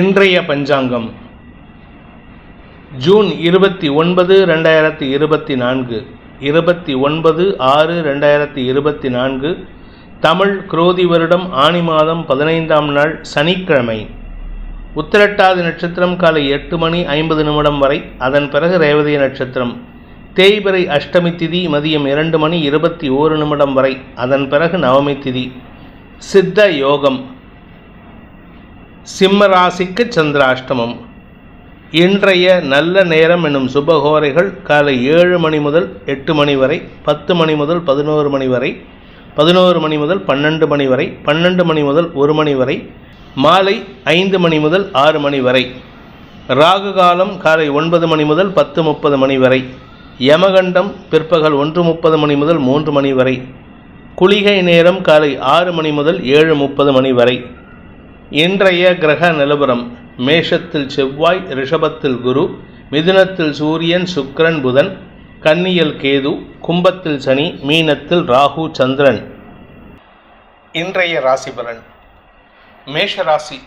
இன்றைய பஞ்சாங்கம். ஜூன் இருபத்தி ஒன்பது ரெண்டாயிரத்தி இருபத்தி நான்கு. இருபத்தி ஒன்பது ஆறு ரெண்டாயிரத்தி இருபத்தி நான்கு. தமிழ் குரோதி வருடம் ஆனி மாதம் பதினைந்தாம் நாள் சனிக்கிழமை. உத்திரட்டாதி நட்சத்திரம் காலை எட்டு மணி ஐம்பது நிமிடம் வரை அதன் பிறகு ரேவதி நட்சத்திரம். தேய்பிறை அஷ்டமி திதி மதியம் இரண்டு மணி இருபத்தி ஓரு நிமிடம் வரை அதன் பிறகு நவமி திதி. சித்த யோகம். சிம்ம ராசிக்கு சந்திராஷ்டமம். இன்றைய நல்ல நேரம் என்னும் சுபகோரைகள் காலை ஏழு மணி முதல் எட்டு மணி வரை பத்து மணி முதல் பதினோரு மணி வரை பதினோரு மணி முதல் பன்னெண்டு மணி வரை பன்னெண்டு மணி முதல் ஒரு மணி வரை மாலை ஐந்து மணி முதல் ஆறு மணி வரை ராகு காலம் காலை ஒன்பது மணி முதல் பத்து முப்பது மணி வரை யமகண்டம் பிற்பகல் ஒன்று முப்பது மணி முதல் மூன்று மணி வரை குளிகை நேரம் காலை ஆறு மணி முதல் ஏழு முப்பது மணி வரை இன்றைய கிரக நிலவரம் மேஷத்தில் செவ்வாய் ரிஷபத்தில் குரு மிதுனத்தில் சூரியன் சுக்ரன் புதன் கன்னியில் கேது கும்பத்தில் சனி மீனத்தில் ராகு சந்திரன். இன்றைய ராசி பலன். மேஷ ராசி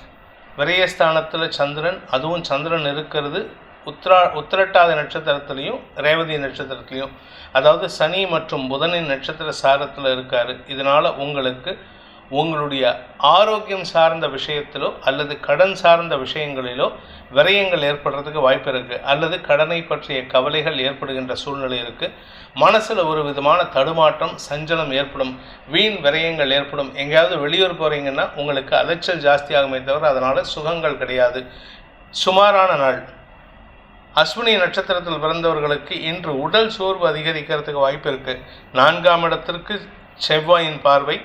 விரயஸ்தானத்தில் சந்திரன் அதுவும் சந்திரன் இருக்கிறது உத்ரா உத்திரட்டாத நட்சத்திரத்துலேயும் ரேவதி நட்சத்திரத்துலேயும். அதாவது சனி மற்றும் புதனின் நட்சத்திர சாரத்தில் இருக்கார். இதனால் உங்களுக்கு உங்களுடைய ஆரோக்கியம் சார்ந்த விஷயத்திலோ அல்லது கடன் சார்ந்த விஷயங்களிலோ விரயங்கள் ஏற்படுறதுக்கு வாய்ப்பு இருக்குது அல்லது கடனை பற்றிய கவலைகள் ஏற்படுகின்ற சூழ்நிலை இருக்குது மனசில் ஒரு விதமான தடுமாற்றம் சஞ்சலம் ஏற்படும். வீண் விரயங்கள் ஏற்படும். எங்கேயாவது வெளியூர் போகிறீங்கன்னா உங்களுக்கு அலைச்சல் ஜாஸ்தியாகுமே தவிர அதனால் சுகங்கள் கிடையாது. சுமாரான நாள். அஸ்வினி நட்சத்திரத்தில் பிறந்தவர்களுக்கு இன்று உடல் சோர்வு அதிகரிக்கிறதுக்கு வாய்ப்பு இருக்குது நான்காம் இடத்திற்கு செவ்வாயின் பார்வை.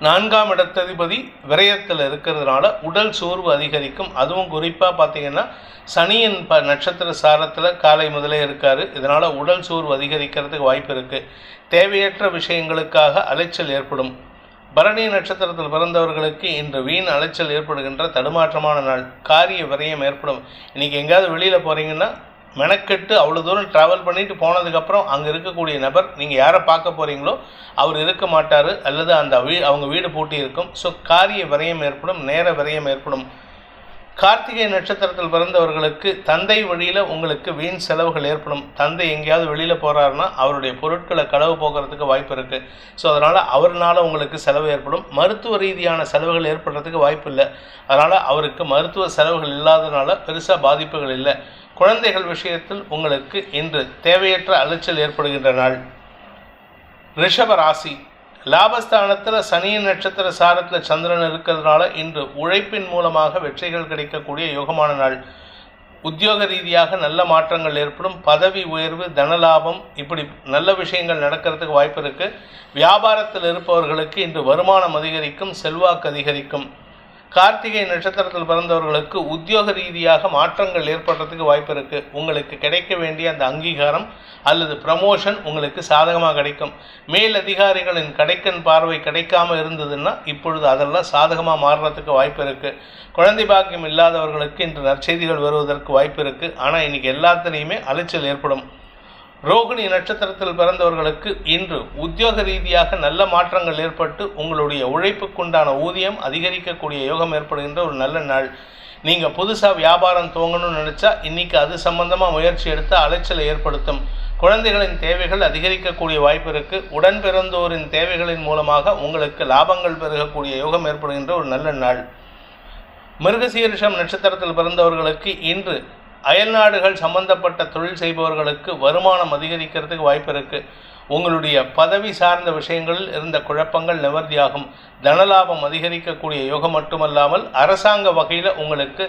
நான்காம் இடத்ததிபதி விரயத்தில் இருக்கிறதுனால உடல் சோர்வு அதிகரிக்கும். அதுவும் குறிப்பாக பார்த்தீங்கன்னா சனியின் ப நட்சத்திர சாரத்தில் காலை முதலே இருக்கார். இதனால் உடல் சோர்வு அதிகரிக்கிறதுக்கு வாய்ப்பு இருக்குது தேவையற்ற விஷயங்களுக்காக அலைச்சல் ஏற்படும். பரணி நட்சத்திரத்தில் பிறந்தவர்களுக்கு இன்று வீண் அலைச்சல் ஏற்படுகின்ற தடுமாற்றமான நாள். காரிய விரயம் ஏற்படும். இன்றைக்கி எங்கேயாவது வெளியில் போகிறீங்கன்னா மெனக்கெட்டு அவ்வளோ தூரம் ட்ராவல் பண்ணிட்டு போனதுக்கப்புறம் அங்கே இருக்கக்கூடிய நபர் நீங்கள் யாரை பார்க்க போகிறீங்களோ அவர் இருக்க மாட்டார் அல்லது அந்த வீ அவங்க வீடு பூட்டி இருக்கும். ஸோ காரிய விரயம் ஏற்படும் நேர விரயம் ஏற்படும். கார்த்திகை நட்சத்திரத்தில் பிறந்தவர்களுக்கு தந்தை வழியில் உங்களுக்கு வீண் செலவுகள் ஏற்படும். தந்தை எங்கேயாவது வெளியில் போகிறாருன்னா அவருடைய பொருட்களை களவு போகிறதுக்கு வாய்ப்பு இருக்குது ஸோ அதனால் அவர்னால் உங்களுக்கு செலவு ஏற்படும். மருத்துவ ரீதியான செலவுகள் ஏற்படுறதுக்கு வாய்ப்பு இல்லை. அதனால் அவருக்கு மருத்துவ செலவுகள் இல்லாததுனால பெருசாக பாதிப்புகள் இல்லை. குழந்தைகள் விஷயத்தில் உங்களுக்கு இன்று தேவையற்ற அலைச்சல் ஏற்படுகின்ற நாள். ரிஷப ராசி. லாபஸ்தானத்தில் சனியின் நட்சத்திர சாரத்தில் சந்திரன் இருக்கிறதுனால இன்று உழைப்பின் மூலமாக வெற்றிகள் கிடைக்கக்கூடிய யோகமான நாள். உத்தியோக ரீதியாக நல்ல மாற்றங்கள் ஏற்படும். பதவி உயர்வு தனலாபம் இப்படி நல்ல விஷயங்கள் நடக்கிறதுக்கு வாய்ப்பு இருக்குது வியாபாரத்தில் இருப்பவர்களுக்கு இன்று வருமானம் அதிகரிக்கும் செல்வாக்கு அதிகரிக்கும். கார்த்திகை நட்சத்திரத்தில் பிறந்தவர்களுக்கு உத்தியோக ரீதியாக மாற்றங்கள் ஏற்படுறதுக்கு வாய்ப்பு இருக்குது உங்களுக்கு கிடைக்க வேண்டிய அந்த அங்கீகாரம் அல்லது ப்ரமோஷன் உங்களுக்கு சாதகமாக கிடைக்கும். மேல் அதிகாரிகளின் கடைக்கன் பார்வை கிடைக்காம இருந்ததுன்னா இப்பொழுது அதெல்லாம் சாதகமாக மாறுறதுக்கு வாய்ப்பு இருக்குது குழந்தை பாக்கியம் இல்லாதவர்களுக்கு இன்று நற்செய்திகள் வருவதற்கு வாய்ப்பு இருக்குது ஆனால் இன்றைக்கி எல்லாத்துலேயுமே அலைச்சல் ஏற்படும். ரோகிணி நட்சத்திரத்தில் பிறந்தவர்களுக்கு இன்று உத்தியோக ரீதியாக நல்ல மாற்றங்கள் ஏற்பட்டு உங்களுடைய உழைப்புக்குண்டான ஊதியம் அதிகரிக்கக்கூடிய யோகம் ஏற்படுகின்ற ஒரு நல்ல நாள். நீங்கள் புதுசாக வியாபாரம் துவங்கணும்னு நினச்சா இன்றைக்கி அது சம்பந்தமாக முயற்சி எடுத்து அலைச்சலை ஏற்படுத்தும். குழந்தைகளின் தேவைகள் அதிகரிக்கக்கூடிய வாய்ப்பு இருக்குது உடன் பிறந்தோரின் தேவைகளின் மூலமாக உங்களுக்கு லாபங்கள் பெருகக்கூடிய யோகம் ஏற்படுகின்ற ஒரு நல்ல நாள். மிருகசீரிஷம் நட்சத்திரத்தில் பிறந்தவர்களுக்கு இன்று அயல்நாடுகள் சம்பந்தப்பட்ட தொழில் செய்பவர்களுக்கு வருமானம் அதிகரிக்கிறதுக்கு வாய்ப்பு இருக்குது உங்களுடைய பதவி சார்ந்த விஷயங்களில் இருந்த குழப்பங்கள் நிவர்த்தியாகும். தனலாபம் அதிகரிக்கக்கூடிய யோகம் மட்டுமல்லாமல் அரசாங்க வகையில் உங்களுக்கு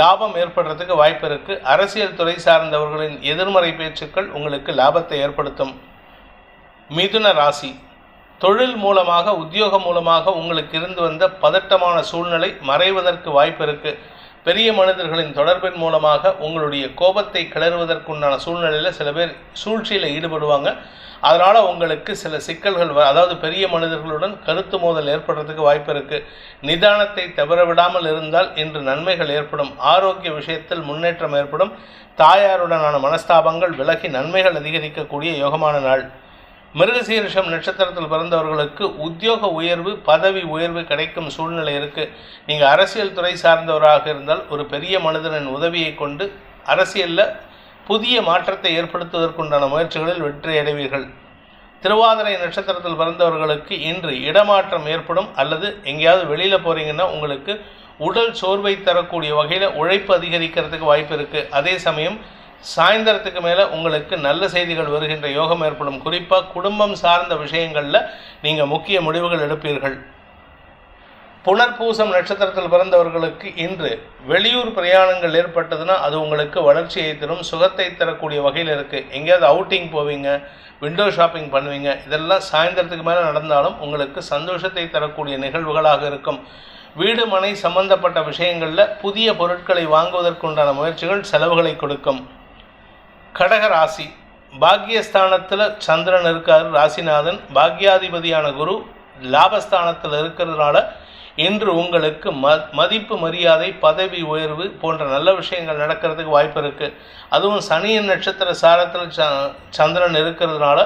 லாபம் ஏற்படுறதுக்கு வாய்ப்பு இருக்குது அரசியல் துறை சார்ந்தவர்களின் எதிர்மறை பேச்சுக்கள் உங்களுக்கு லாபத்தை ஏற்படுத்தும். மிதுன ராசி. தொழில் மூலமாக உத்தியோகம் மூலமாக உங்களுக்கு இருந்து வந்த பதட்டமான சூழ்நிலை மறைவதற்கு வாய்ப்பு இருக்குது பெரிய மனிதர்களின் தொடர்பின் மூலமாக உங்களுடைய கோபத்தை கிளறுவதற்குண்டான சூழ்நிலையில் சில பேர் சூழ்ச்சியில் ஈடுபடுவாங்க. அதனால் உங்களுக்கு சில சிக்கல்கள் வ அதாவது பெரிய மனிதர்களுடன் கருத்து மோதல் ஏற்படுறதுக்கு வாய்ப்பு இருக்குது நிதானத்தை தவற விடாமல் இருந்தால் இன்று நன்மைகள் ஏற்படும். ஆரோக்கிய விஷயத்தில் முன்னேற்றம் ஏற்படும். தாயாருடனான மனஸ்தாபங்கள் விலகி நன்மைகள் அதிகரிக்கக்கூடிய யோகமான நாள். மிருகசீரிஷம் நட்சத்திரத்தில் பிறந்தவர்களுக்கு உத்தியோக உயர்வு பதவி உயர்வு கிடைக்கும் சூழ்நிலை இருக்குது நீங்கள் அரசியல் துறை சார்ந்தவராக இருந்தால் ஒரு பெரிய மனிதனின் உதவியை கொண்டு அரசியலில் புதிய மாற்றத்தை ஏற்படுத்துவதற்குண்டான முயற்சிகளில் வெற்றி அடைவீர்கள். திருவாதிரை நட்சத்திரத்தில் பிறந்தவர்களுக்கு இன்று இடமாற்றம் ஏற்படும் அல்லது எங்கேயாவது வெளியில் போகிறீங்கன்னா உங்களுக்கு உடல் சோர்வை தரக்கூடிய வகையில் உழைப்பு அதிகரிக்கிறதுக்கு வாய்ப்பு இருக்குது அதே சமயம் சாயந்தரத்துக்கு மேலே உங்களுக்கு நல்ல செய்திகள் வருகின்ற யோகம் ஏற்படும். குறிப்பாக குடும்பம் சார்ந்த விஷயங்களில் நீங்கள் முக்கிய முடிவுகள் எடுப்பீர்கள். புனர்பூசம் நட்சத்திரத்தில் பிறந்தவர்களுக்கு இன்று வெளியூர் பிரயாணங்கள் ஏற்பட்டதுன்னா அது உங்களுக்கு வளர்ச்சியை தரும் சுகத்தை தரக்கூடிய வகையில் இருக்குது எங்கேயாவது அவுட்டிங் போவீங்க விண்டோ ஷாப்பிங் பண்ணுவீங்க இதெல்லாம் சாயந்தரத்துக்கு மேலே நடந்தாலும் உங்களுக்கு சந்தோஷத்தை தரக்கூடிய நிகழ்வுகளாக இருக்கும். வீடு மனை சம்பந்தப்பட்ட விஷயங்களில் புதிய பொருட்களை வாங்குவதற்குண்டான முயற்சிகள் செலவுகளை கொடுக்கும். கடக ராசி. பாக்யஸ்தானத்தில் சந்திரன் இருக்கார் ராசிநாதன். பாக்யாதிபதியான குரு லாபஸ்தானத்தில் இருக்கிறதுனால இன்று உங்களுக்கு ம மதிப்பு மரியாதை பதவி உயர்வு போன்ற நல்ல விஷயங்கள் நடக்கிறதுக்கு வாய்ப்பு இருக்குது அதுவும் சனியின் நட்சத்திர சாரத்தில் ச சந்திரன் இருக்கிறதுனால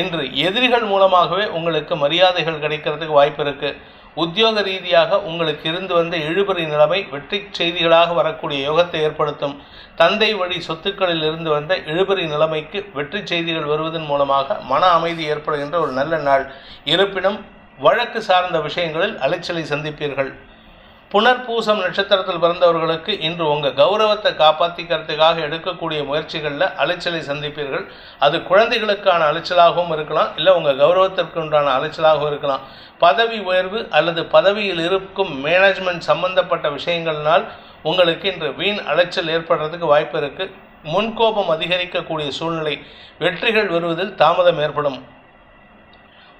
இன்று எதிரிகள் மூலமாகவே உங்களுக்கு மரியாதைகள் கிடைக்கிறதுக்கு வாய்ப்பு இருக்குது உத்தியோக ரீதியாக உங்களுக்கு இருந்து வந்த இழுபறி நிலைமை வெற்றி செய்திகளாக வரக்கூடிய யோகத்தை ஏற்படுத்தும். தந்தை வழி சொத்துக்களில் இருந்து வந்த இழுபறி நிலைமைக்கு வெற்றி செய்திகள் வருவதன் மூலமாக மன அமைதி ஏற்படுகின்ற ஒரு நல்ல நாள். இருப்பினும் வழக்கு சார்ந்த விஷயங்களில் அலைச்சலை சந்திப்பீர்கள். புனர்பூசம் நட்சத்திரத்தில் பிறந்தவர்களுக்கு இன்று உங்கள் கௌரவத்தை காப்பாற்றிக்கிறதுக்காக எடுக்கக்கூடிய முயற்சிகளில் அலைச்சலை சந்திப்பீர்கள். அது குழந்தைகளுக்கான அலைச்சலாகவும் இருக்கலாம் இல்லை உங்கள் கௌரவத்திற்கு உண்டான அலைச்சலாகவும் இருக்கலாம். பதவி உயர்வு அல்லது பதவியில் இருக்கும் மேனேஜ்மெண்ட் சம்பந்தப்பட்ட விஷயங்கள்னால் உங்களுக்கு இன்று வீண் அலைச்சல் ஏற்படுறதுக்கு வாய்ப்பு இருக்குது முன்கோபம் அதிகரிக்கக்கூடிய சூழ்நிலை வெற்றிகள் வருவதில் தாமதம் ஏற்படும்.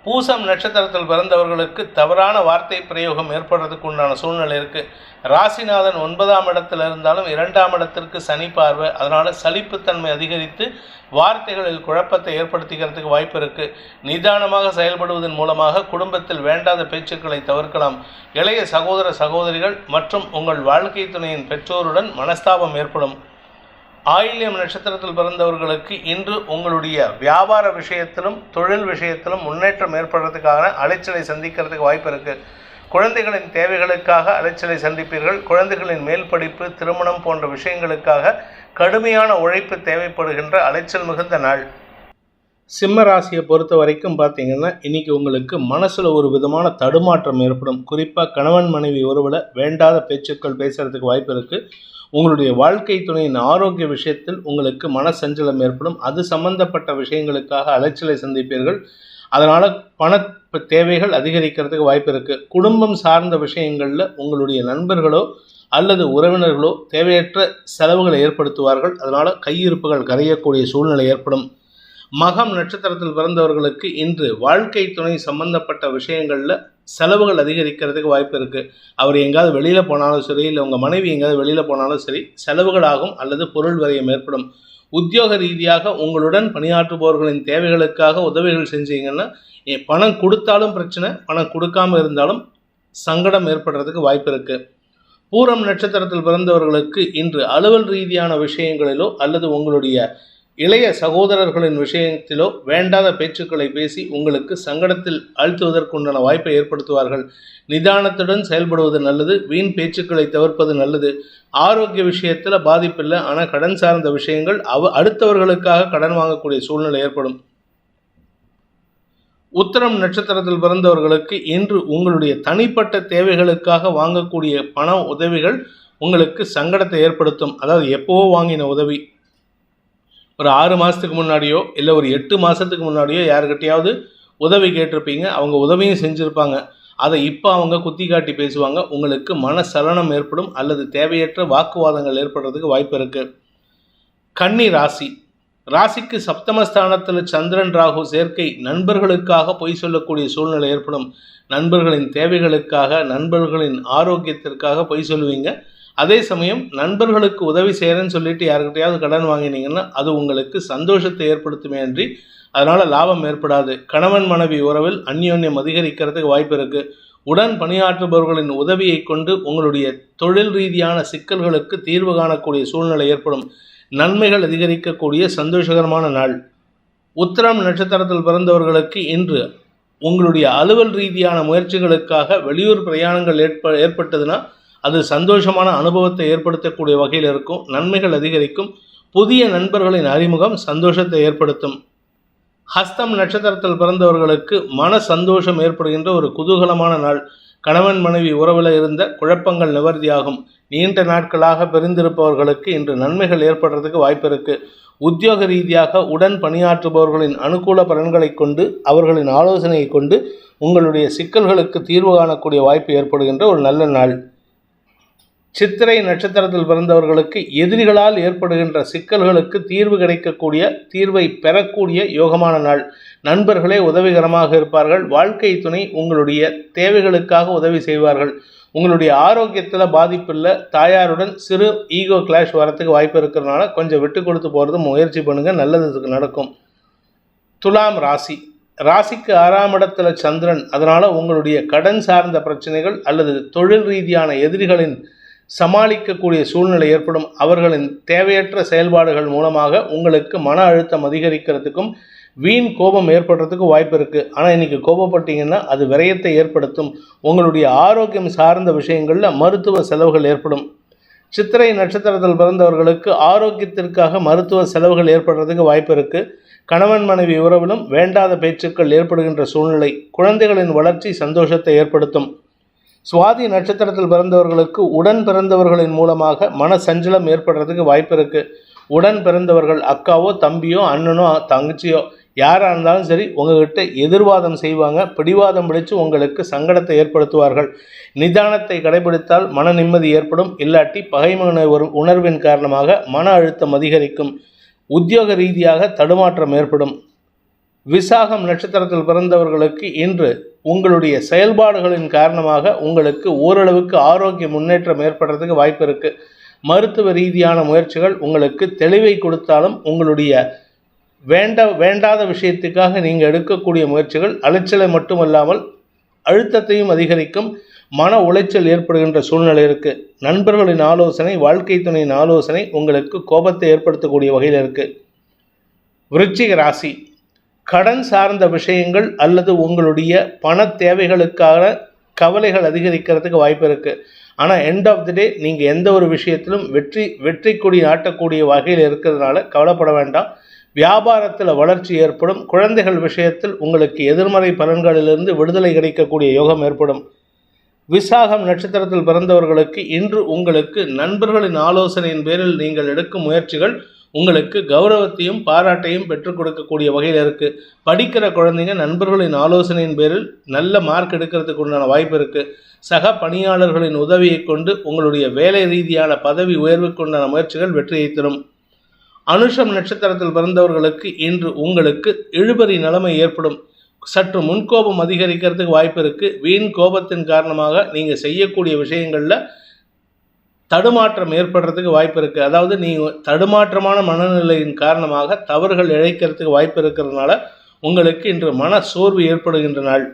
பூசம் நட்சத்திரத்தில் பிறந்தவர்களுக்கு தவறான வார்த்தை பிரயோகம் ஏற்படுறதுக்கு உண்டான சூழ்நிலை இருக்குது ராசிநாதன் ஒன்பதாம் இடத்தில் இருந்தாலும் இரண்டாம் இடத்திற்கு சனி பார்வை. அதனால் சலிப்புத்தன்மை அதிகரித்து வார்த்தைகளில் குழப்பத்தை ஏற்படுத்திக்கிறதுக்கு வாய்ப்பு இருக்குது நிதானமாக செயல்படுவதன் மூலமாக குடும்பத்தில் வேண்டாத பேச்சுக்களை தவிர்க்கலாம். இளைய சகோதர சகோதரிகள் மற்றும் உங்கள் வாழ்க்கை துணையின் பெற்றோருடன் மனஸ்தாபம் ஏற்படும். ஆயில்யம் நட்சத்திரத்தில் பிறந்தவர்களுக்கு இன்று உங்களுடைய வியாபார விஷயத்திலும் தொழில் விஷயத்திலும் முன்னேற்றம் ஏற்படுறதுக்கான அலைச்சலை சந்திக்கிறதுக்கு வாய்ப்பு இருக்குது குழந்தைகளின் தேவைகளுக்காக அலைச்சலை சந்திப்பீர்கள். குழந்தைகளின் மேல் படிப்பு திருமணம் போன்ற விஷயங்களுக்காக கடுமையான உழைப்பு தேவைப்படுகின்ற அலைச்சல் மிகுந்த நாள். சிம்ம ராசியை பொறுத்த வரைக்கும் பார்த்தீங்கன்னா இன்னைக்கு உங்களுக்கு மனசில் ஒரு விதமான தடுமாற்றம் ஏற்படும். குறிப்பாக கணவன் மனைவி உறவில் வேண்டாத பேச்சுக்கள் பேசுறதுக்கு வாய்ப்பு இருக்குது உங்களுடைய வாழ்க்கை துணையின் ஆரோக்கிய விஷயத்தில் உங்களுக்கு மனசஞ்சலம் ஏற்படும். அது சம்பந்தப்பட்ட விஷயங்களுக்காக அலைச்சலை சந்திப்பீர்கள். அதனால் பண தேவைகள் அதிகரிக்கிறதுக்கு வாய்ப்பு இருக்குது குடும்பம் சார்ந்த விஷயங்களில் உங்களுடைய நண்பர்களோ அல்லது உறவினர்களோ தேவையற்ற செலவுகளை ஏற்படுத்துவார்கள். அதனால் கையிருப்புகள் கரையக்கூடிய சூழ்நிலை ஏற்படும். மகம் நட்சத்திரத்தில் பிறந்தவர்களுக்கு இன்று வாழ்க்கை துணை சம்பந்தப்பட்ட விஷயங்களில் செலவுகள் அதிகரிக்கிறதுக்கு வாய்ப்பு இருக்குது அவர் எங்கேயாவது வெளியில் போனாலும் சரி இல்லை உங்கள் மனைவி எங்கேயாவது வெளியில் போனாலும் சரி செலவுகளாகும் அல்லது பொருள் வரையம் ஏற்படும். உத்தியோக ரீதியாக உங்களுடன் பணியாற்றுபவர்களின் தேவைகளுக்காக உதவிகள் செஞ்சீங்கன்னா பணம் கொடுத்தாலும் பிரச்சனை பணம் கொடுக்காம இருந்தாலும் சங்கடம் ஏற்படுறதுக்கு வாய்ப்பு இருக்குது பூரம் நட்சத்திரத்தில் பிறந்தவர்களுக்கு இன்று அலுவல் ரீதியான விஷயங்களிலோ அல்லது உங்களுடைய இளைய சகோதரர்களின் விஷயத்திலோ வேண்டாத பேச்சுக்களை பேசி உங்களுக்கு சங்கடத்தில் அழுத்துவதற்குண்டான வாய்ப்பை ஏற்படுத்துவார்கள். நிதானத்துடன் செயல்படுவது நல்லது வீண் பேச்சுக்களை தவிர்ப்பது நல்லது. ஆரோக்கிய விஷயத்தில் பாதிப்பில்லை ஆனால் கடன் சார்ந்த விஷயங்கள் அவ அடுத்தவர்களுக்காக கடன் வாங்கக்கூடிய சூழ்நிலை ஏற்படும். உத்தரம் நட்சத்திரத்தில் பிறந்தவர்களுக்கு இன்று உங்களுடைய தனிப்பட்ட தேவைகளுக்காக வாங்கக்கூடிய பண உதவிகள் உங்களுக்கு சங்கடத்தை ஏற்படுத்தும். அதாவது எப்போவோ வாங்கின உதவி ஒரு ஆறு மாதத்துக்கு முன்னாடியோ இல்லை ஒரு எட்டு மாதத்துக்கு முன்னாடியோ யாருக்கிட்டையாவது உதவி கேட்டிருப்பீங்க. அவங்க உதவியும் செஞ்சுருப்பாங்க. அதை இப்போ அவங்க குத்தி காட்டி பேசுவாங்க. உங்களுக்கு மனசலனம் ஏற்படும் அல்லது தேவையற்ற வாக்குவாதங்கள் ஏற்படுறதுக்கு வாய்ப்பு இருக்குது கன்னி ராசி. ராசிக்கு சப்தமஸ்தானத்தில் சந்திரன் ராகு சேர்க்கை நண்பர்களுக்காக பொய் சொல்லக்கூடிய சூழ்நிலை ஏற்படும். நண்பர்களின் தேவைகளுக்காக நண்பர்களின் ஆரோக்கியத்திற்காக பொய் சொல்லுவீங்க. அதே சமயம் நண்பர்களுக்கு உதவி செய்கிறேன்னு சொல்லிட்டு யாருக்கிட்டையாவது கடன் வாங்கினீங்கன்னா அது உங்களுக்கு சந்தோஷத்தை ஏற்படுத்துமே அன்றி அதனால் லாபம் ஏற்படாது. கணவன் மனைவி உறவில் அந்யோன்யம் அதிகரிக்கிறதுக்கு வாய்ப்பு இருக்குது உடன் பணியாற்றுபவர்களின் உதவியை கொண்டு உங்களுடைய தொழில் ரீதியான சிக்கல்களுக்கு தீர்வு காணக்கூடிய சூழ்நிலை ஏற்படும். நன்மைகள் அதிகரிக்கக்கூடிய சந்தோஷகரமான நாள். உத்திரம் நட்சத்திரத்தில் பிறந்தவர்களுக்கு இன்று உங்களுடைய அலுவல் ரீதியான முயற்சிகளுக்காக வெளியூர் பிரயாணங்கள் ஏற்ப ஏற்பட்டதுன்னா அது சந்தோஷமான அனுபவத்தை ஏற்படுத்தக்கூடிய வகையில் இருக்கும் நன்மைகள் அதிகரிக்கும் புதிய நண்பர்களின் அறிமுகம் சந்தோஷத்தை ஏற்படுத்தும். ஹஸ்தம் நட்சத்திரத்தில் பிறந்தவர்களுக்கு மன சந்தோஷம் ஏற்படுகின்ற ஒரு குதூகலமான நாள். கணவன் மனைவி உறவில் இருந்த குழப்பங்கள் நிவர்த்தியாகும். நீண்ட நாட்களாக பிரிந்திருப்பவர்களுக்கு இன்று நன்மைகள் ஏற்படுறதுக்கு வாய்ப்பு இருக்கு. உத்தியோக ரீதியாக உடன் பணியாற்றுபவர்களின் அனுகூல பலன்களை கொண்டு அவர்களின் ஆலோசனையை கொண்டு உங்களுடைய சிக்கல்களுக்கு தீர்வு காணக்கூடிய வாய்ப்பு ஏற்படுகின்ற ஒரு நல்ல நாள். சித்திரை நட்சத்திரத்தில் பிறந்தவர்களுக்கு எதிரிகளால் ஏற்படுகின்ற சிக்கல்களுக்கு தீர்வு கிடைக்கக்கூடிய தீர்வை பெறக்கூடிய யோகமான நாள். நண்பர்களே உதவிகரமாக இருப்பார்கள். வாழ்க்கை துணை உங்களுடைய தேவைகளுக்காக உதவி செய்வார்கள். உங்களுடைய ஆரோக்கியத்தில் பாதிப்பில்லை தாயாருடன் சிறு ஈகோ கிளாஷ் வரத்துக்கு வாய்ப்பு இருக்கிறதுனால கொஞ்சம் விட்டு கொடுத்து போகிறது முயற்சி பண்ணுங்கள் நல்லதுக்கு நடக்கும். துலாம் ராசி. ராசிக்கு ஆறாம் இடத்துல சந்திரன். அதனால் உங்களுடைய கடன் சார்ந்த பிரச்சனைகள் அல்லது தொழில் ரீதியான எதிரிகளின் சமாளிக்கக்கூடிய சூழ்நிலை ஏற்படும். அவர்களின் தேவையற்ற செயல்பாடுகள் மூலமாக உங்களுக்கு மன அழுத்தம் அதிகரிக்கிறதுக்கும் வீண் கோபம் ஏற்படுறதுக்கு வாய்ப்பு இருக்குது ஆனால் இன்றைக்கி கோபப்பட்டீங்கன்னா அது விரயத்தை ஏற்படுத்தும். உங்களுடைய ஆரோக்கியம் சார்ந்த விஷயங்களில் மருத்துவ செலவுகள் ஏற்படும். சித்திரை நட்சத்திரத்தில் பிறந்தவர்களுக்கு ஆரோக்கியத்திற்காக மருத்துவ செலவுகள் ஏற்படுறதுக்கு வாய்ப்பு இருக்குது கணவன் மனைவி உறவிலும் வேண்டாத பேச்சுக்கள் ஏற்படுகின்ற சூழ்நிலை. குழந்தைகளின் வளர்ச்சி சந்தோஷத்தை ஏற்படுத்தும். சுவாதி நட்சத்திரத்தில் பிறந்தவர்களுக்கு உடன் பிறந்தவர்களின் மூலமாக மன சஞ்சலம் ஏற்படுறதுக்கு வாய்ப்பு இருக்குது உடன் பிறந்தவர்கள் அக்காவோ தம்பியோ அண்ணனோ தங்கச்சியோ யாராக இருந்தாலும் சரி உங்ககிட்ட எதிர்வாதம் செய்வாங்க. பிடிவாதம் பிடிச்சு உங்களுக்கு சங்கடத்தை ஏற்படுத்துவார்கள். நிதானத்தை கடைபிடித்தால் மன நிம்மதி ஏற்படும். இல்லாட்டி பகைமன உணர்வின் காரணமாக மன அழுத்தம் அதிகரிக்கும். உத்தியோக ரீதியாக தடுமாற்றம் ஏற்படும். விசாகம் நட்சத்திரத்தில் பிறந்தவர்களுக்கு இன்று உங்களுடைய செயல்பாடுகளின் காரணமாக உங்களுக்கு ஓரளவுக்கு ஆரோக்கிய முன்னேற்றம் ஏற்படுறதுக்கு வாய்ப்பு இருக்குது மருத்துவ ரீதியான முயற்சிகள் உங்களுக்கு தெளிவை கொடுத்தாலும் உங்களுடைய வேண்ட வேண்டாத விஷயத்துக்காக நீங்கள் எடுக்கக்கூடிய முயற்சிகள் அலைச்சலை மட்டுமல்லாமல் அழுத்தத்தையும் அதிகரிக்கும் மன உளைச்சல் ஏற்படுகின்ற சூழ்நிலை இருக்குது நண்பர்களின் ஆலோசனை வாழ்க்கை துணையின் ஆலோசனை உங்களுக்கு கோபத்தை ஏற்படுத்தக்கூடிய வகையில் இருக்குது விருச்சிக ராசி. கடன் சார்ந்த விஷயங்கள் அல்லது உங்களுடைய பண தேவைகளுக்கான கவலைகள் அதிகரிக்கிறதுக்கு வாய்ப்பு இருக்குது ஆனால் எண்ட் ஆஃப் தி டே நீங்கள் எந்த ஒரு விஷயத்திலும் வெற்றி வெற்றி கொடி நாட்டக்கூடிய வகையில் இருக்கிறதுனால கவலைப்பட வேண்டாம். வியாபாரத்தில் வளர்ச்சி ஏற்படும். குழந்தைகள் விஷயத்தில் உங்களுக்கு எதிர்மறை பலன்களிலிருந்து விடுதலை கிடைக்கக்கூடிய யோகம் ஏற்படும். விசாகம் நட்சத்திரத்தில் பிறந்தவர்களுக்கு இன்று உங்களுக்கு நண்பர்களின் ஆலோசனையின் பேரில் நீங்கள் எடுக்கும் முயற்சிகள் உங்களுக்கு கௌரவத்தையும் பாராட்டையும் பெற்றுக் கொடுக்கக்கூடிய வகையில் இருக்குது படிக்கிற குழந்தைங்க நண்பர்களின் ஆலோசனையின் பேரில் நல்ல மார்க் எடுக்கிறதுக்கு உண்டான வாய்ப்பு இருக்குது சக பணியாளர்களின் உதவியை கொண்டு உங்களுடைய வேலை ரீதியான பதவி உயர்வுக்குண்டான முயற்சிகள் வெற்றியை தரும். அனுஷம் நட்சத்திரத்தில் பிறந்தவர்களுக்கு இன்று உங்களுக்கு இழுபறி நிலைமை ஏற்படும். சற்று முன்கோபம் அதிகரிக்கிறதுக்கு வாய்ப்பு இருக்குது வீண் கோபத்தின் காரணமாக நீங்கள் செய்யக்கூடிய விஷயங்களில் தடுமாற்றம் ஏற்படுறதுக்கு வாய்ப்பு இருக்குது அதாவது நீ தடுமாற்றமான மனநிலையின் காரணமாக தவறுகள் இழைக்கிறதுக்கு வாய்ப்பு இருக்கிறதுனால உங்களுக்கு இன்று மன சோர்வு ஏற்படுகின்ற நாள்.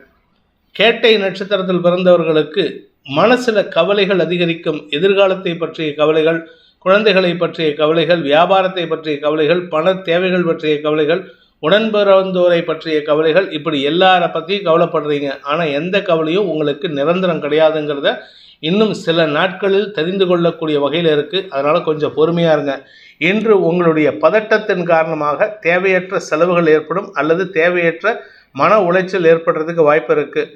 கேட்டை நட்சத்திரத்தில் பிறந்தவர்களுக்கு மனசில் கவலைகள் அதிகரிக்கும். எதிர்காலத்தை பற்றிய கவலைகள் குழந்தைகளை பற்றிய கவலைகள் வியாபாரத்தை பற்றிய கவலைகள் பண தேவைகள் பற்றிய கவலைகள் உடன்பிறந்தோரை பற்றிய கவலைகள் இப்படி எல்லாரை பற்றியும் கவலைப்படுறீங்க. ஆனால் எந்த கவலையும் உங்களுக்கு நிரந்தரம் கிடையாதுங்கிறத இன்னும் சில நாட்களில் தெரிந்து கொள்ளக்கூடிய வகையில் இருக்குது அதனால் கொஞ்சம் பொறுமையாக இருங்க. இன்று உங்களுடைய பதட்டத்தின் காரணமாக தேவையற்ற செலவுகள் ஏற்படும் அல்லது தேவையற்ற மன உளைச்சல் ஏற்படுறதுக்கு வாய்ப்பு இருக்குது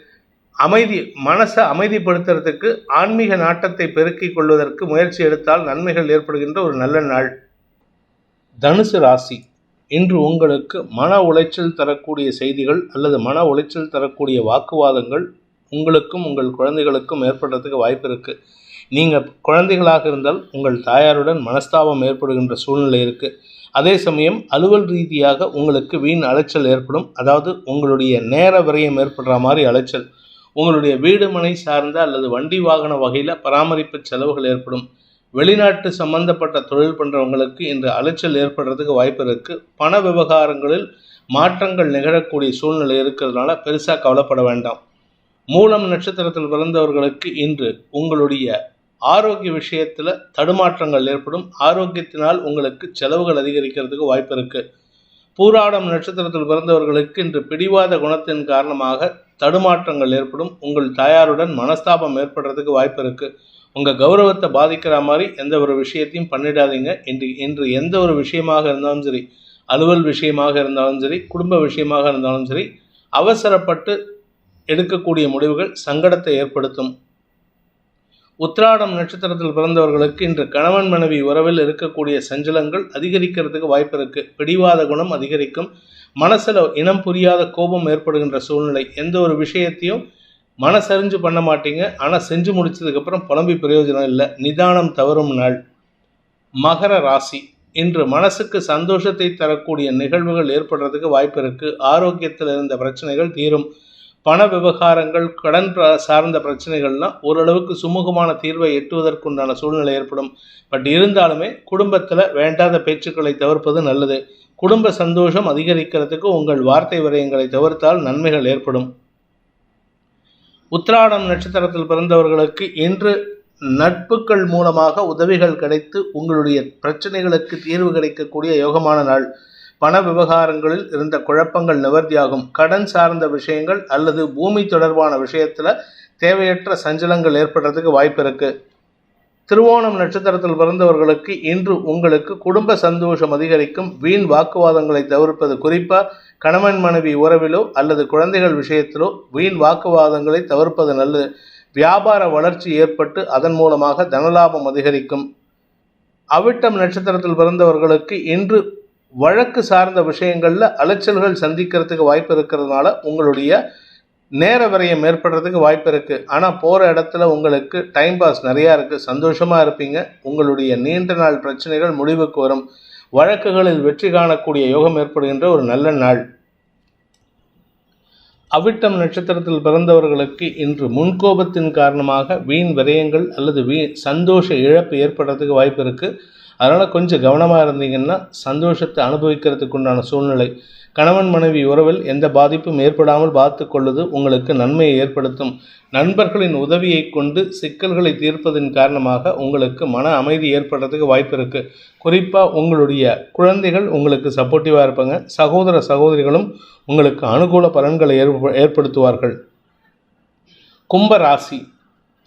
அமைதி மனசை அமைதிப்படுத்துறதுக்கு ஆன்மீக நாட்டத்தை பெருக்கிக் கொள்வதற்கு முயற்சி எடுத்தால் நன்மைகள் ஏற்படுகின்ற ஒரு நல்ல நாள். தனுசு ராசி. இன்று உங்களுக்கு மன உளைச்சல் தரக்கூடிய செய்திகள் அல்லது மன உளைச்சல் தரக்கூடிய வாக்குவாதங்கள் உங்களுக்கும் உங்கள் குழந்தைகளுக்கும் ஏற்படுறதுக்கு வாய்ப்பு இருக்குது நீங்கள் குழந்தைகளாக இருந்தால் உங்கள் தாயாருடன் மனஸ்தாபம் ஏற்படுகின்ற சூழ்நிலை இருக்குது அதே சமயம் அலுவல் ரீதியாக உங்களுக்கு வீண் அலைச்சல் ஏற்படும். அதாவது உங்களுடைய நேர விரயம் ஏற்படுற மாதிரி அலைச்சல். உங்களுடைய வீடு மனை சார்ந்த அல்லது வண்டி வாகன வகையில் பராமரிப்பு செலவுகள் ஏற்படும். வெளிநாட்டு சம்பந்தப்பட்ட தொழில் பண்ணுறவங்களுக்கு இன்று அலைச்சல் ஏற்படுறதுக்கு வாய்ப்பு இருக்குது பண விவகாரங்களில் மாற்றங்கள் நிகழக்கூடிய சூழ்நிலை இருக்கிறதுனால பெருசாக கவலைப்பட வேண்டாம். மூலம் நட்சத்திரத்தில் பிறந்தவர்களுக்கு இன்று உங்களுடைய ஆரோக்கிய விஷயத்தில் தடுமாற்றங்கள் ஏற்படும். ஆரோக்கியத்தினால் உங்களுக்கு செலவுகள் அதிகரிக்கிறதுக்கு வாய்ப்பு இருக்குது பூராடம் நட்சத்திரத்தில் பிறந்தவர்களுக்கு இன்று பிடிவாத குணத்தின் காரணமாக தடுமாற்றங்கள் ஏற்படும். உங்கள் தாயாருடன் மனஸ்தாபம் ஏற்படுறதுக்கு வாய்ப்பு இருக்கு. உங்க கௌரவத்தை பாதிக்கிற மாதிரி எந்த ஒரு விஷயத்தையும் பண்ணிடாதீங்க. இன்று இன்று எந்த ஒரு விஷயமாக இருந்தாலும் சரி அலுவல் விஷயமாக இருந்தாலும் சரி குடும்ப விஷயமாக இருந்தாலும் சரி அவசரப்பட்டு எடுக்கக்கூடிய முடிவுகள் சங்கடத்தை ஏற்படுத்தும். உத்திராடம் நட்சத்திரத்தில் பிறந்தவர்களுக்கு இன்று கணவன் மனைவி உறவில் இருக்கக்கூடிய சஞ்சலங்கள் அதிகரிக்கிறதுக்கு வாய்ப்பு இருக்கு. பிடிவாத குணம் அதிகரிக்கும். மனசில் இனம் புரியாத கோபம் ஏற்படுகின்ற சூழ்நிலை. எந்த ஒரு விஷயத்தையும் மனசறிஞ்சு பண்ண மாட்டீங்க. ஆனால் செஞ்சு முடிச்சதுக்கப்புறம் புலம்பி பிரயோஜனம் இல்லை. நிதானம் தவறும் நாள். மகர ராசி. இன்று மனசுக்கு சந்தோஷத்தை தரக்கூடிய நிகழ்வுகள் ஏற்படுறதுக்கு வாய்ப்பு இருக்குது ஆரோக்கியத்தில் இருந்த பிரச்சனைகள் தீரும். பண விவகாரங்கள் கடன் சார்ந்த பிரச்சனைகள்லாம் ஓரளவுக்கு சுமூகமான தீர்வை எட்டுவதற்குண்டான சூழ்நிலை ஏற்படும். பட் இருந்தாலுமே குடும்பத்தில் வேண்டாத பேச்சுக்களை தவிர்ப்பது நல்லது. குடும்ப சந்தோஷம் அதிகரிக்கிறதுக்கு உங்கள் வார்த்தை விரயங்களை தவிர்த்தால் நன்மைகள் ஏற்படும். உத்ராடம் நட்சத்திரத்தில் பிறந்தவர்களுக்கு இன்று நட்புகள் மூலமாக உதவிகள் கிடைத்து உங்களுடைய பிரச்சனைகளுக்கு தீர்வு கிடைக்கக்கூடிய யோகமான நாள். பண விவகாரங்களில் இருந்த குழப்பங்கள் நிவர்த்தியாகும். கடன் சார்ந்த விஷயங்கள் அல்லது பூமி தொடர்பான விஷயத்தில் தேவையற்ற சஞ்சலங்கள் ஏற்படுறதுக்கு வாய்ப்பு இருக்கு. திருவோணம் நட்சத்திரத்தில் பிறந்தவர்களுக்கு இன்று உங்களுக்கு குடும்ப சந்தோஷம் அதிகரிக்கும். வீண் வாக்குவாதங்களை தவிர்ப்பது குறிப்பாக கணவன் மனைவி உறவிலோ அல்லது குழந்தைகள் விஷயத்திலோ வீண் வாக்குவாதங்களை தவிர்ப்பது நல்லது. வியாபார வளர்ச்சி ஏற்பட்டு அதன் மூலமாக தனலாபம் அதிகரிக்கும். அவிட்டம் நட்சத்திரத்தில் பிறந்தவர்களுக்கு இன்று வழக்கு சார்ந்த விஷயங்களில் அலைச்சல்கள் சந்திக்கிறதுக்கு வாய்ப்பு இருக்கிறதுனால உங்களுடைய நேர விரயம் ஏற்படுறதுக்கு வாய்ப்பு இருக்குது ஆனால் போகிற இடத்துல உங்களுக்கு டைம் பாஸ் நிறையா இருக்குது சந்தோஷமாக இருப்பீங்க. உங்களுடைய நீண்ட நாள் பிரச்சனைகள் முடிவுக்கு வரும். வழக்குகளில் வெற்றி காணக்கூடிய யோகம் ஏற்படுகின்ற ஒரு நல்ல நாள். அவிட்டம் நட்சத்திரத்தில் பிறந்தவர்களுக்கு இன்று முன்கோபத்தின் காரணமாக வீண் விரயங்கள் அல்லது வீண் சந்தோஷ இழப்பு ஏற்படுறதுக்கு வாய்ப்பு இருக்குது அதனால் கொஞ்சம் கவனமாக இருந்தீங்கன்னா சந்தோஷத்தை அனுபவிக்கிறதுக்கு உண்டான சூழ்நிலை. கணவன் மனைவி உறவில் எந்த பாதிப்பும் ஏற்படாமல் பார்த்து கொள்வது உங்களுக்கு நன்மையை ஏற்படுத்தும். நண்பர்களின் உதவியை கொண்டு சிக்கல்களை தீர்ப்பதன் காரணமாக உங்களுக்கு மன அமைதி ஏற்படுறதுக்கு வாய்ப்பு இருக்குது குறிப்பாக உங்களுடைய குழந்தைகள் உங்களுக்கு சப்போர்ட்டிவாக இருப்பாங்க. சகோதர சகோதரிகளும் உங்களுக்கு அனுகூல பலன்களை ஏற்ப ஏற்படுத்துவார்கள். கும்ப ராசி.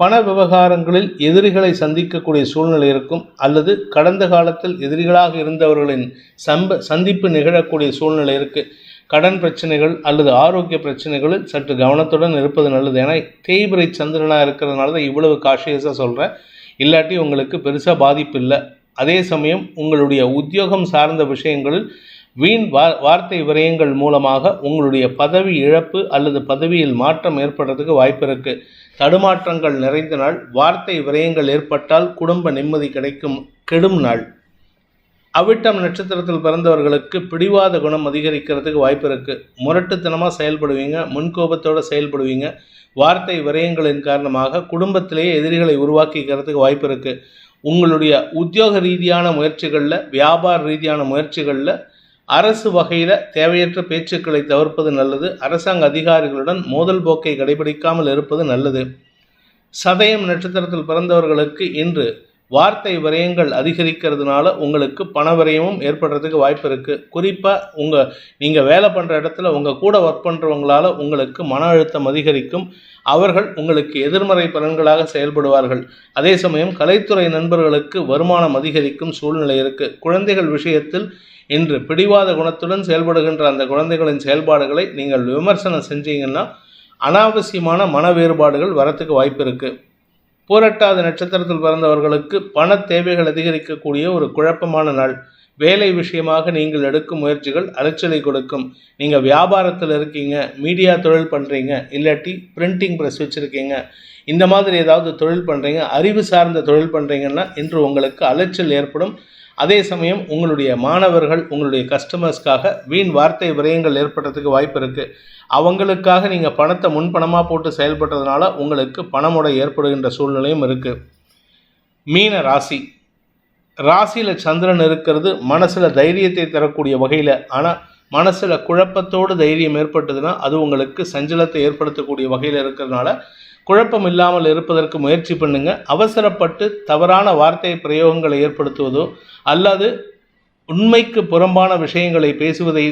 பண விவகாரங்களில் எதிரிகளை சந்திக்கக்கூடிய சூழ்நிலை இருக்கும் அல்லது கடந்த காலத்தில் எதிரிகளாக இருந்தவர்களின் சம்ப சந்திப்பு நிகழக்கூடிய சூழ்நிலை இருக்குது கடன் பிரச்சனைகள் அல்லது ஆரோக்கிய பிரச்சனைகளில் சற்று கவனத்துடன் இருப்பது நல்லது. ஏன்னா தேய்பிரை சந்திரனாக இருக்கிறதுனால தான் இவ்வளவு காஷியஸாக சொல்கிறேன் இல்லாட்டி உங்களுக்கு பெருசாக பாதிப்பு இல்லை. அதே சமயம் உங்களுடைய உத்தியோகம் சார்ந்த விஷயங்களில் வீண் வா வார்த்தை விரயங்கள் மூலமாக உங்களுடைய பதவி இழப்பு அல்லது பதவியில் மாற்றம் ஏற்படுறதுக்கு வாய்ப்பு இருக்குது தடுமாற்றங்கள் நிறைந்த நாள் வார்த்தை விரயங்கள் ஏற்பட்டால் குடும்ப நிம்மதி கிடைக்கும் கெடும் நாள். அவிட்டம் நட்சத்திரத்தில் பிறந்தவர்களுக்கு பிடிவாத குணம் அதிகரிக்கிறதுக்கு வாய்ப்பு இருக்குது முரட்டுத்தனமாக செயல்படுவீங்க முன்கோபத்தோடு செயல்படுவீங்க. வார்த்தை விரயங்களின் காரணமாக குடும்பத்திலேயே எதிரிகளை உருவாக்கிக்கிறதுக்கு வாய்ப்பு இருக்குது உங்களுடைய உத்தியோக ரீதியான முயற்சிகளில் வியாபார ரீதியான முயற்சிகளில் அரசு வகையில் தேவையற்ற பேச்சுக்களை தவிர்ப்பது நல்லது. அரசாங்க அதிகாரிகளுடன் மோதல் போக்கை கடைபிடிக்காமல் இருப்பது நல்லது. சதயம் நட்சத்திரத்தில் பிறந்தவர்களுக்கு இன்று வார்த்தை விரயங்கள் அதிகரிக்கிறதுனால உங்களுக்கு பண விரயமும் ஏற்படுறதுக்கு வாய்ப்பு இருக்குது குறிப்பாக உங்கள் நீங்கள் வேலை பண்ணுற இடத்துல உங்கள் கூட ஒர்க் பண்ணுறவங்களால உங்களுக்கு மன அழுத்தம் அதிகரிக்கும். அவர்கள் உங்களுக்கு எதிர்மறை பலன்களாக செயல்படுவார்கள். அதே சமயம் கலைத்துறை நண்பர்களுக்கு வருமானம் அதிகரிக்கும் சூழ்நிலை இருக்குது குழந்தைகள் விஷயத்தில் இன்று பிடிவாத குணத்துடன் செயல்படுகின்ற அந்த குழந்தைகளின் செயல்பாடுகளை நீங்கள் விமர்சனம் செஞ்சீங்கன்னா அனாவசியமான மன வேறுபாடுகள் வரத்துக்கு வாய்ப்பு இருக்குது பூரட்டாத நட்சத்திரத்தில் பிறந்தவர்களுக்கு பண தேவைகள் அதிகரிக்கக்கூடிய ஒரு குழப்பமான நாள். வேலை விஷயமாக நீங்கள் எடுக்கும் முயற்சிகள் அலைச்சலை கொடுக்கும். நீங்கள் வியாபாரத்தில் இருக்கீங்க மீடியா தொழில் பண்ணுறீங்க இல்லாட்டி பிரிண்டிங் ப்ரெஸ் வச்சுருக்கீங்க இந்த மாதிரி ஏதாவது தொழில் பண்ணுறீங்க அறிவு சார்ந்த தொழில் பண்ணுறீங்கன்னா இன்று உங்களுக்கு அலைச்சல் ஏற்படும். அதே சமயம் உங்களுடைய மாணவர்கள் உங்களுடைய கஸ்டமர்ஸ்க்காக வீண் வார்த்தை விரயங்கள் ஏற்படுறதுக்கு வாய்ப்பு இருக்குது அவங்களுக்காக நீங்கள் பணத்தை முன்பணமாக போட்டு செயல்பட்டதுனால உங்களுக்கு பணமுடை ஏற்படுகின்ற சூழ்நிலையும் இருக்குது மீன ராசி. ராசியில் சந்திரன் இருக்கிறது மனசில் தைரியத்தை தரக்கூடிய வகையில். ஆனால் மனசில் குழப்பத்தோடு தைரியம் ஏற்பட்டதுன்னா அது உங்களுக்கு சஞ்சலத்தை ஏற்படுத்தக்கூடிய வகையில் இருக்கிறதுனால குழப்பம் இல்லாமல் இருப்பதற்கு முயற்சி பண்ணுங்க. அவசரப்பட்டு தவறான வார்த்தை பிரயோகங்களை ஏற்படுத்துவதோ அல்லது உண்மைக்கு புறம்பான விஷயங்களை பேசுவதை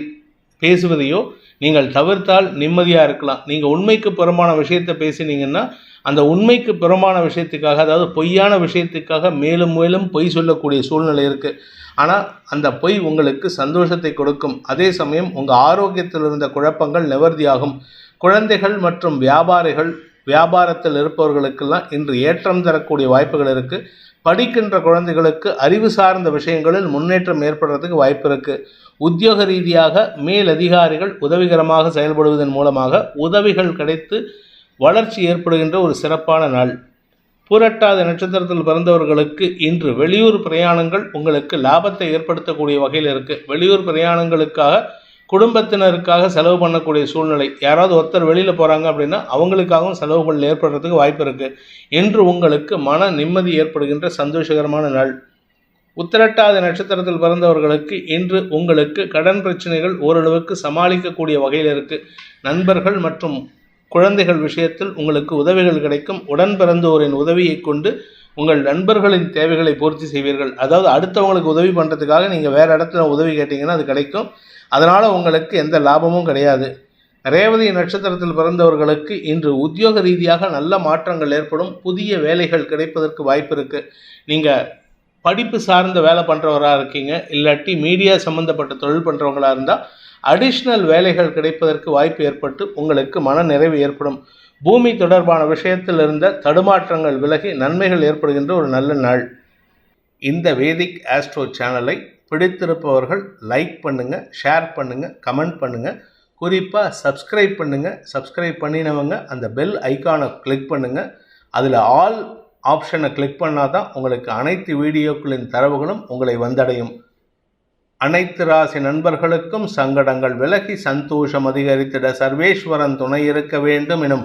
பேசுவதையோ நீங்கள் தவிர்த்தால் நிம்மதியாக இருக்கலாம். நீங்கள் உண்மைக்கு புறம்பான விஷயத்தை பேசினீங்கன்னா அந்த உண்மைக்கு புறம்பான விஷயத்துக்காக அதாவது பொய்யான விஷயத்துக்காக மேலும் மேலும் பொய் சொல்லக்கூடிய சூழ்நிலை இருக்குது ஆனால் அந்த பொய் உங்களுக்கு சந்தோஷத்தை கொடுக்கும். அதே சமயம் உங்கள் ஆரோக்கியத்தில் இருந்த குழப்பங்கள் நிவர்த்தியாகும். குழந்தைகள் மற்றும் வியாபாரிகள் வியாபாரத்தில் இருப்பவர்களுக்கெல்லாம் இன்று ஏற்றம் தரக்கூடிய வாய்ப்புகள் இருக்குது படிக்கின்ற குழந்தைகளுக்கு அறிவு சார்ந்த விஷயங்களில் முன்னேற்றம் ஏற்படுறதுக்கு வாய்ப்பு இருக்குது உத்தியோக ரீதியாக மேலதிகாரிகள் உதவிகரமாக செயல்படுவதன் மூலமாக உதவிகள் கிடைத்து வளர்ச்சி ஏற்படுகின்ற ஒரு சிறப்பான நாள். பூரட்டாத நட்சத்திரத்தில் பிறந்தவர்களுக்கு இன்று வெளியூர் பிரயாணங்கள் உங்களுக்கு லாபத்தை ஏற்படுத்தக்கூடிய வகையில் இருக்குது வெளியூர் பிரயாணங்களுக்காக குடும்பத்தினருக்காக செலவு பண்ணக்கூடிய சூழ்நிலை. யாராவது ஒருத்தர் வெளியில் போகிறாங்க அப்படின்னா அவங்களுக்காகவும் செலவுகள் ஏற்படுறதுக்கு வாய்ப்பு இருக்குது இன்று உங்களுக்கு மன நிம்மதி ஏற்படுகின்ற சந்தோஷகரமான நாள். உத்திரட்டாத நட்சத்திரத்தில் பிறந்தவர்களுக்கு இன்று உங்களுக்கு கடன் பிரச்சனைகள் ஓரளவுக்கு சமாளிக்கக்கூடிய வகையில் இருக்குது நண்பர்கள் மற்றும் குழந்தைகள் விஷயத்தில் உங்களுக்கு உதவிகள் கிடைக்கும். உடன் பிறந்தோரின் உதவியை கொண்டு உங்கள் நண்பர்களின் தேவைகளை பூர்த்தி செய்வீர்கள். அதாவது அடுத்தவங்களுக்கு உதவி பண்ணுறதுக்காக நீங்கள் வேறு இடத்துல உதவி கேட்டிங்கன்னா அது கிடைக்கும். அதனால் உங்களுக்கு எந்த லாபமும் கிடையாது. ரேவதி நட்சத்திரத்தில் பிறந்தவர்களுக்கு இன்று உத்தியோக ரீதியாக நல்ல மாற்றங்கள் ஏற்படும். புதிய வேலைகள் கிடைப்பதற்கு வாய்ப்பு இருக்குது நீங்கள் படிப்பு சார்ந்த வேலை பண்ணுறவராக இருக்கீங்க. இல்லாட்டி மீடியா சம்மந்தப்பட்ட தொழில் பண்ணுறவங்களாக இருந்தால் அடிஷ்னல் வேலைகள் கிடைப்பதற்கு வாய்ப்பு ஏற்பட்டு உங்களுக்கு மன நிறைவு ஏற்படும். பூமி தொடர்பான விஷயத்தில் இருந்த தடுமாற்றங்கள் விலகி நன்மைகள் ஏற்படுகின்ற ஒரு நல்ல நாள். இந்த வேதிக் ஆஸ்ட்ரோ சேனலை பிடித்திருப்பவர்கள் லைக் பண்ணுங்கள் ஷேர் பண்ணுங்கள் கமெண்ட் பண்ணுங்கள் குறிப்பாக சப்ஸ்கிரைப் பண்ணுங்கள் சப்ஸ்கிரைப் பண்ணினவங்க அந்த பெல் ஐக்கானை கிளிக் பண்ணுங்கள் அதில் ஆல் ஆப்ஷனை கிளிக் பண்ணால் தான் உங்களுக்கு அனைத்து வீடியோக்களின் தரவுகளும் உங்களை வந்தடையும். அனைத்து ராசி நண்பர்களுக்கும் சங்கடங்கள் விலகி சந்தோஷம் அதிகரித்திட சர்வேஸ்வரன் துணை இருக்க வேண்டும் எனும்